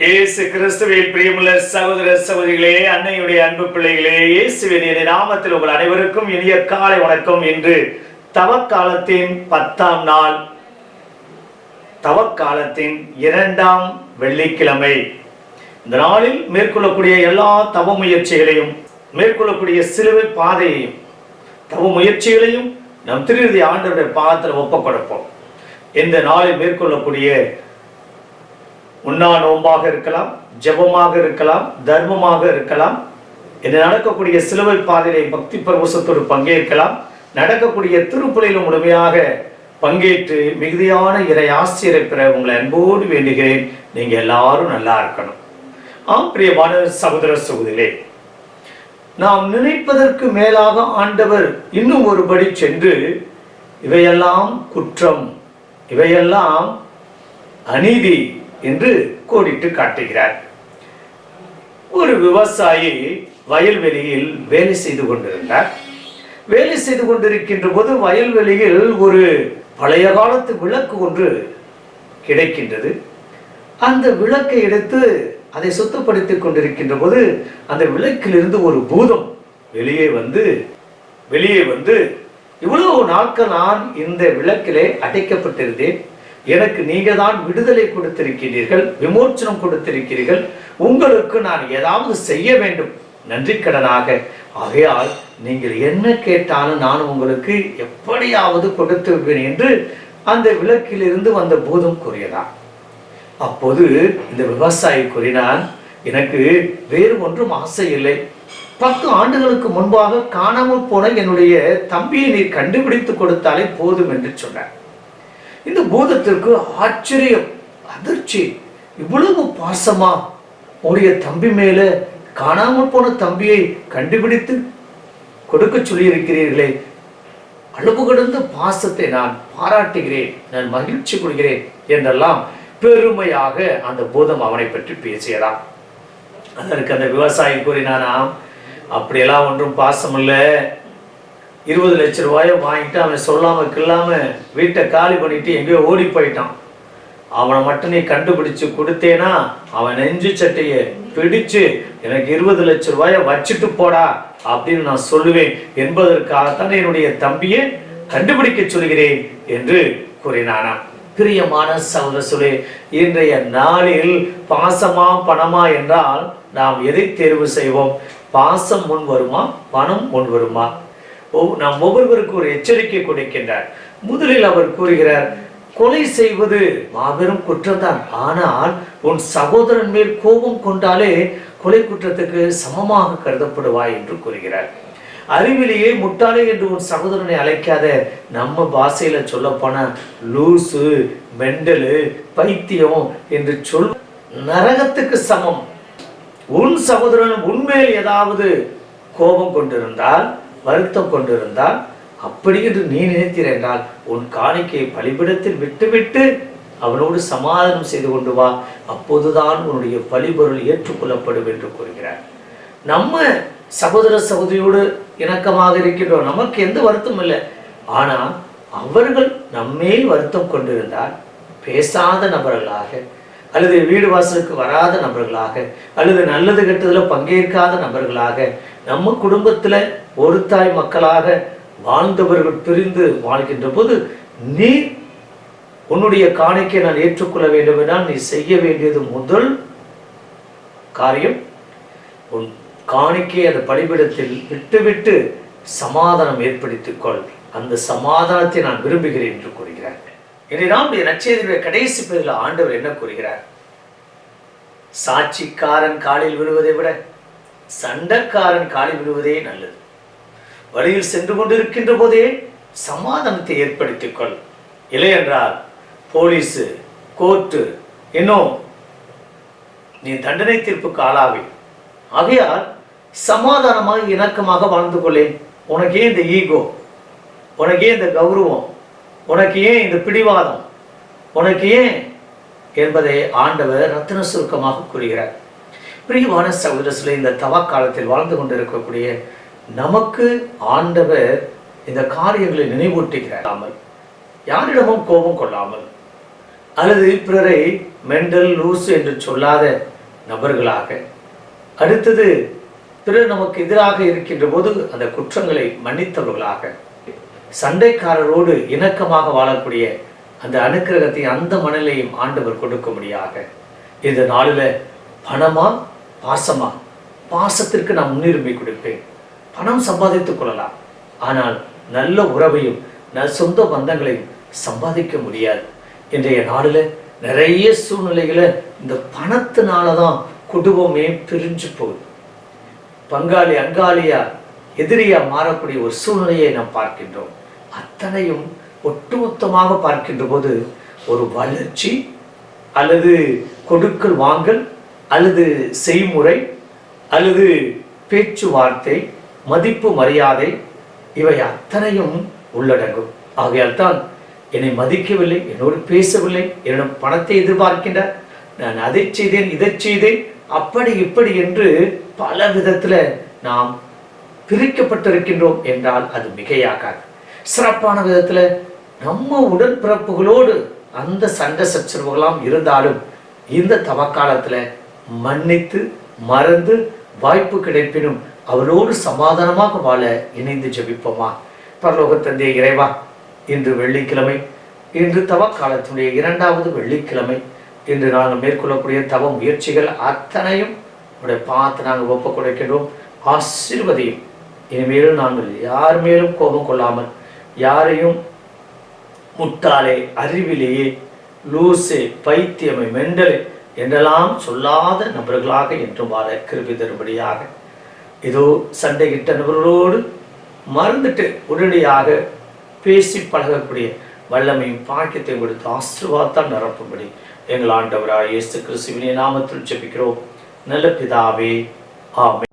இயேசு கிறிஸ்துவின் பிரியமுள்ள சகோதர சகோதரிகளே அன்னையுடைய அன்பு பிள்ளைகளே இயேசுவின் நாமத்தில் உங்கள் அனைவருக்கும் இனிய காலை வணக்கம் என்று தவக்காலத்தின் பத்தாம் நாள் தவக்காலத்தின் இரண்டாம் வெள்ளிக்கிழமை. இந்த நாளில் மேற்கொள்ளக்கூடிய எல்லா தவ முயற்சிகளையும் மேற்கொள்ளக்கூடிய சிலுவை பாதையையும் தவ முயற்சிகளையும் நம் திருதி ஆண்டவருடைய பாதத்தில் ஒப்பப்படுப்போம் இந்த நாளில் மேற்கொள்ளக்கூடிய உண்ணா நோம்பாக இருக்கலாம் ஜெபமாக இருக்கலாம் தர்மமாக இருக்கலாம். இது நடக்கக்கூடிய சிலுவை பாதையிலே பக்தி பரவசத்தோடு பங்கேற்கலாம். நடக்கக்கூடிய திருப்புலையிலும் முழுமையாக பங்கேற்று மிகுதியான இறை ஆசிரியரை பெற உங்களை அன்போடு வேண்டுகிறேன். நீங்க எல்லாரும் நல்லா இருக்கணும். ஆம் பிரியமான சகோதர சகோதரிகளே நாம் நினைப்பதற்கு மேலாக ஆண்டவர் இன்னும் ஒருபடி சென்று இவையெல்லாம் குற்றம் இவையெல்லாம் அநீதி என்று கோடிட்டு காட்டுகிறார். ஒரு விவசாயி வயல்வெளியில் வேலை செய்து கொண்டிருந்தார். வேலை செய்து கொண்டிருக்கின்ற போது வயல்வெளியில் ஒரு பழைய காலத்து விளக்கு ஒன்று கிடைக்கின்றது. அந்த விளக்கை எடுத்து அதை சுத்தப்படுத்திக் கொண்டிருக்கின்ற போது அந்த விளக்கிலிருந்து ஒரு பூதம் வெளியே வந்து வெளியே வந்து இவ்வளவு நாட்கள் நான் இந்த விளக்கிலே அடைக்கப்பட்டிருந்தேன். எனக்கு நீங்க தான் விடுதலை கொடுத்திருக்கிறீர்கள் விமோச்சனம் கொடுத்திருக்கிறீர்கள். உங்களுக்கு நான் ஏதாவது செய்ய வேண்டும். நன்றி கடனாக. ஆகையால் நீங்கள் என்ன கேட்டாலும் நான் உங்களுக்கு எப்படியாவது கொடுத்து விடுவேன் என்று அந்த விளக்கிலிருந்து வந்த பூதம் கூறியதான் அப்போது இந்த விவசாயி கூறினான் எனக்கு வேறு ஒன்றும் ஆசை இல்லை. பத்து ஆண்டுகளுக்கு முன்பாக காணாமல் போன என்னுடைய தம்பியை நீர் கண்டுபிடித்து கொடுத்தாலே போதும் என்று சொன்னார். இந்த பூதத்திற்கு ஆச்சரியம் அதிர்ச்சி. இவ்வளவு பாசமா? உடைய தம்பி மேல காணாமல் போன தம்பியை கண்டுபிடித்து கொடுக்க சொல்லியிருக்கிறீர்களே. அளவு கடந்த பாசத்தை நான் பாராட்டுகிறேன் நான் மகிழ்ச்சி கொள்கிறேன் என்றெல்லாம் பெருமையாக அந்த பூதம் அவனை பற்றி பேசியதாம். அதற்கு அந்த விவசாயி கூறினானாம் அப்படியெல்லாம் ஒன்றும் பாசம் இல்லை இருபது லட்ச ரூபாயோ வாங்கிட்டு அவன் சொல்லாமல் கில்லாமல் வீட்டை காலி பண்ணிட்டு எங்கேயோ ஓடி போயிட்டான். அவனை மட்டும் நீ கண்டுபிடிச்சு கொடுத்தேனா அவன் நெஞ்சு சட்டையை பிடிச்சு எனக்கு இருபது லட்ச ரூபாயை வச்சுட்டு போடா அப்படின்னு நான் சொல்லுவேன். என்பதற்காகத்தான் என்னுடைய தம்பியை கண்டுபிடிக்க சொல்கிறேன் என்று கூறினானா. பிரியமான சகோதர இன்றைய நாளில் பாசமா பணமா என்றால் நாம் எதை தேர்வு செய்வோம்? பாசம் முன் வருமா பணம் முன் வருமா? நாம் ஒவ்வொருவருக்கு ஒரு எச்சரிக்கை கொடுக்கின்றார். முதலில் அவர் கூறுகிறார் கொலை செய்வது மாபெரும் குற்றம்தான். ஆனால் உன் சகோதரன் மேல் கோபம் கொண்டாலே கொலை குற்றத்துக்கு சமமாக கருதப்படுவாய் என்று கூறுகிறார். அறிவிலேயே முட்டாளே என்று உன் சகோதரனை அழைக்காத நம்ம பாஷையில சொல்லப்போன லூசு மெண்டலு பைத்தியம் என்று சொல் நரகத்துக்கு சமம். உன் சகோதரன் உண்மையில் ஏதாவது கோபம் கொண்டிருந்தால் வருத்தம் கொண்டிருந்தால் அப்படி என்று நீ நினைத்தீர் என்றால் உன் காணிக்கையை பலிபிடத்தில் விட்டுவிட்டு அவனோடு சமாதானம் செய்து கொண்டு வா. அப்போதுதான் உன்னுடைய பலிபொருள் ஏற்றுக்கொள்ளப்படும் என்று கூறுகிறார். நம்ம சகோதர சகோதரியோடு இணக்கமாக இருக்கின்றோம். நமக்கு எந்த வருத்தம் இல்லை. ஆனால் அவர்கள் நம்மேல் வருத்தம் கொண்டிருந்தால் பேசாத நபர்களாக அல்லது வீடு வாசலுக்கு வராத நபர்களாக அல்லது நல்லது கெட்டதில் பங்கேற்காத நபர்களாக நம்ம குடும்பத்துல ஒரு தாய் மக்களாக வாழ்ந்தவர்கள் பிரிந்து வாழ்கின்ற போது நீ உன்னுடைய காணிக்கை நான் ஏற்றுக்கொள்ள வேண்டும் என்றால் நீ செய்ய வேண்டியது முதல் காரியம் உன் காணிக்கை அந்த பலிபிடத்தில் விட்டுவிட்டு சமாதானம் ஏற்படுத்திக் கொள். அந்த சமாதானத்தை நான் விரும்புகிறேன் என்று கூறுகிறார். இனி நம்முடைய நச்செய்தியுடைய கடைசி பேரில் ஆண்டவர் என்ன கூறுகிறார்? சாட்சிக்காரன் காலில் விழுவதை விட சண்டைக்காரன் காலி விடுவதே நல்லது. வழியில் சென்று கொண்டிருக்கின்ற போதே சமாதானத்தை ஏற்படுத்திக் கொள் இல்லையென்றால் போலீஸ் போலீஸு கோர்ட்டு இன்னும் நீ தண்டனை தீர்ப்புக்கு ஆளாவி ஆகையால் சமாதானமாக இணக்கமாக வாழ்ந்து கொள்ளேன். உனக்கே இந்த ஈகோ உனக்கே இந்த கௌரவம் உனக்கு ஏன் இந்த பிடிவாதம் உனக்கு ஏன் என்பதை ஆண்டவர் ரத்தின சுருக்கமாக கூறுகிறார். பிரியமான சகோதரர்களே இந்த தவ காலத்தில் வாழ்ந்து கொண்டிருக்கக்கூடிய நமக்கு ஆண்டவர் இந்த காரியங்களை நினைவூட்டுகிறார் யாரிடமும் கோபம் கொள்ளாமல் அல்லது பிறரை மெண்டல் லூஸ் என்று சொல்லாத நபர்களாக அடுத்தது பிறர் நமக்கு எதிராக இருக்கின்ற போது அந்த குற்றங்களை மன்னித்தவர்களாக சண்டைக்காரரோடு இணக்கமாக வாழக்கூடிய அந்த அனுக்கிரகத்தை அந்த மனநிலையும் ஆண்டவர் கொடுக்க முடியாக இந்த நாளில் பணமா பாசமா? பாசத்திற்கு நான் முன்னுரிமை கொடுப்பேன். பணம் சம்பாதித்துக் கொள்ளலாம். ஆனால் நல்ல உறவையும் நல் சொந்த பந்தங்களையும் சம்பாதிக்க முடியாது. இன்றைய நாளில் நிறைய சூழ்நிலைகளை இந்த பணத்தினால தான் குடும்பமே பிரிஞ்சு போகுது. பங்காளி அங்காளியா எதிரியா மாறக்கூடிய ஒரு சூழ்நிலையை நாம் பார்க்கின்றோம். அத்தனையும் ஒட்டுமொத்தமாக பார்க்கின்ற போது ஒரு வளர்ச்சி அல்லது கொடுக்கல் வாங்கல் அல்லது செய்முறை அல்லது பேச்சுவார்த்தை மதிப்பு மரியாதை இவை அத்தனையும் உள்ளடங்கும். ஆகையால் தான் என்னை மதிக்கவில்லை என்னோடு பேசவில்லை என்னிடம் பணத்தை எதிர்பார்க்கின்றார். நான் அதை செய்தேன் இதை செய்தேன் அப்படி இப்படி என்று பல விதத்தில் நாம் பிரிக்கப்பட்டிருக்கின்றோம் என்றால் அது மிகையாகாது. சிறப்பான விதத்தில் நம்ம உடன்பிறப்புகளோடு அந்த சண்டை சச்சரவுகளாம் இருந்தாலும் இந்த தவக்காலத்தில் மன்னித்து மறந்து வாய்ப்பு கிடைப்பினும் அவரோடு சமாதானமாக வாழ இணைந்து ஜபிப்போமா? பரலோக தந்தைய இறைவா இன்று வெள்ளிக்கிழமை இன்று தவ காலத்தினுடைய இரண்டாவது வெள்ளிக்கிழமை. இன்று நாங்கள் மேற்கொள்ளக்கூடிய தவ முயற்சிகள் அத்தனையும் உடைய பார்த்து நாங்கள் ஒப்பு கொடுக்கின்றோம் ஆசீர்வதியும். இனிமேலும் நாங்கள் யார் மேலும் கோபம் கொள்ளாமல் யாரையும் முட்டாளே அறிவிலேயே லூசே பைத்தியமே மெண்டலே என்றெல்லாம் சொல்லாத நபர்களாக என்றும் வாழ கிருபி தரும்படியாக. இதோ சண்டையிட்ட நபர்களோடு மறந்துட்டு உடனடியாக பேசி பழகக்கூடிய வல்லமையும் பாக்கியத்தையும் கொடுத்து ஆசீர்வாதத்தால் நிரப்பும்படி எங்கள் ஆண்டவராக இயேசு கிறிஸ்துவினை நாமத்தில் ஜெபிக்கிறோம். நல்ல பிதாவே ஆமே